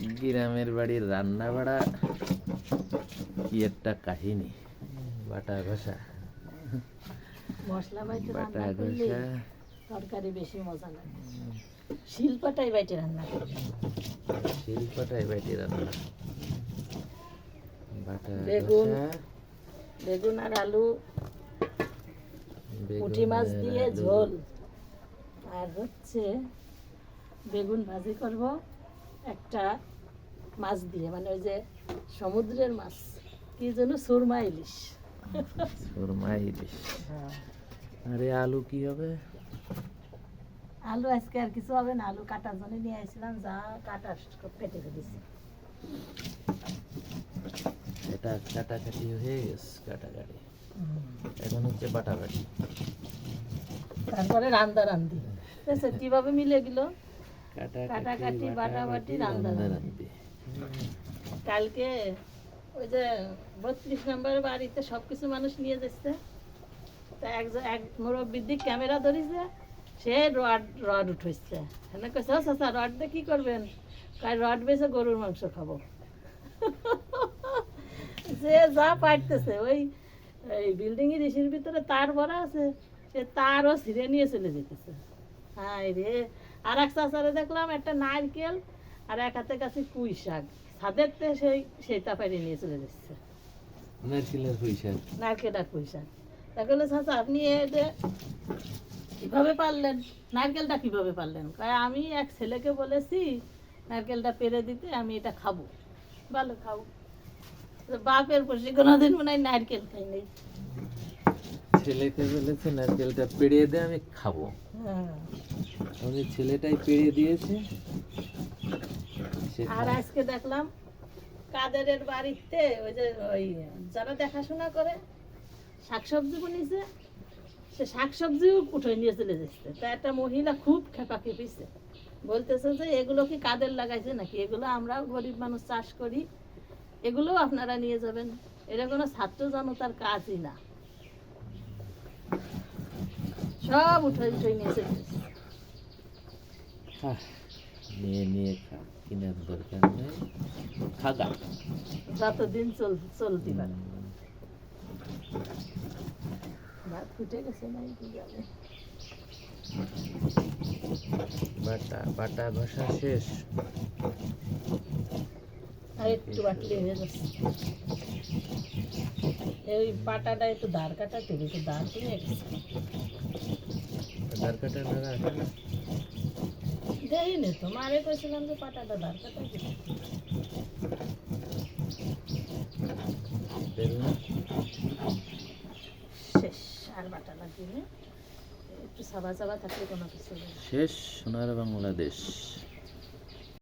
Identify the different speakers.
Speaker 1: গ্রামের বাড়ির রান্না বাড়া কি একটা কাহিনী? বাটা ঘষা।
Speaker 2: মশলা বাইটে
Speaker 1: বাটা ঘষা।
Speaker 2: তরকারি বেশি মজা লাগে। শিলপাটাই বাইটে রান্না করলে।
Speaker 1: শিল্পটাই বাইটি রান্না। বাটা
Speaker 2: বেগুন, বেগুন আর আলু। পুঁটি মাছ দিয়ে ঝোল। আর হচ্ছে বেগুন ভাজি করব। একটা মাছ দিয়ে মানে ওই যে সমুদ্রের মাছ। কি যেন সুরমা ইলিশ।
Speaker 1: সুরমা ইলিশ। আরে আলু কি হবে?
Speaker 2: আলু আজকে আর কিছু হবে না আলু কাটার জন্য নিয়ে আসছিলাম যা কাটা পেটে দিছি।
Speaker 1: এটা কাটাকাটি হয়ে গেছে কাটাকাটি। এখন হচ্ছে বাটাবাটি।
Speaker 2: তারপরে রান্দা রান্দি কীভাবে মিলে গেল?
Speaker 1: কাটাকাটি
Speaker 2: বাটাবাটি,
Speaker 1: রান্না
Speaker 2: কালকে ওই যে বত্রিশ নম্বর বাড়িতে মানুষ নিয়ে যাচ্ছে তা এক ক্যামেরা ধরিছে সে রড রড উঠেছে হ্যাঁ কেছে রড দিয়ে কী করবেন কাল রড বেছে গরুর মাংস খাব যে যা পারতেছে ওই এই বিল্ডিং এর ইসির ভিতরে তার ভরা আছে সে তারও ছিঁড়ে নিয়ে চলে যেতেছে হাই রে আর এক চাচারে দেখলাম একটা নারকেল আর এক হাতে কাছে কুই শাক। ছাদের সেই সেইটা পাইরে নিয়ে চলে যাচ্ছে।
Speaker 1: নারকেলের পয়সা
Speaker 2: নারকেল আর কুই শাক। তা বলল চাচা আপনি এটা কীভাবে পারলেন? নারকেলটা কীভাবে পারলেন? কয় আমি এক ছেলেকে বলেছি নারকেলটা পেরে দিতে আমি এটা খাব। ভালো খাব বাপের বসে কোনোদিন মনে হয় নারকেল খাই নাই।
Speaker 1: ছেলেকে বলেছে নারকেলটা পেড়িয়ে দে আমি খাব। আমাদের ছেলেটাই পেড়িয়ে দিয়েছে।
Speaker 2: আর আজকে দেখলাম কাদেরের বাড়িতে ওই যে ওই যারা দেখাশোনা করে, শাকসবজি সে শাকসবজিও উঠে নিয়ে চলে যাচ্ছে। তা একটা মহিলা খুব খেপা খেপিছে। বলতেছে যে, এগুলো কি কাদের লাগাইছে নাকি? এগুলো আমরা গরিব মানুষ চাষ করি। এগুলোও আপনারা নিয়ে যাবেন। এটা কোনো ছাত্র জনতার কাজই না। সব উঠে উঠে নিয়ে চলে যাচ্ছে।
Speaker 1: খা, নিয়ে নিয়ে খা কিনার দরকার নেই। খাগা।
Speaker 2: যতদিন চল চলতে পারে। ভাত ফুটে গেছে নাই কি জানে।
Speaker 1: বাটা বাটা ঘষা শেষ।
Speaker 2: একটু বাটলে হয়ে যাচ্ছে। এই পাটাটা একটু দাঁড় কাটাতে হবে, একটু। দাঁড় কমে
Speaker 1: কাটা না নাগা আছে না?
Speaker 2: তো মারে কইছিলাম যে পাটাটা দাঁড় কাটাতে
Speaker 1: বেরোন।
Speaker 2: শেষ আর বাটা লাগবে না। একটু সাবা সাবা থাকলে কোনো কিছু
Speaker 1: শেষ সোনার বাংলাদেশ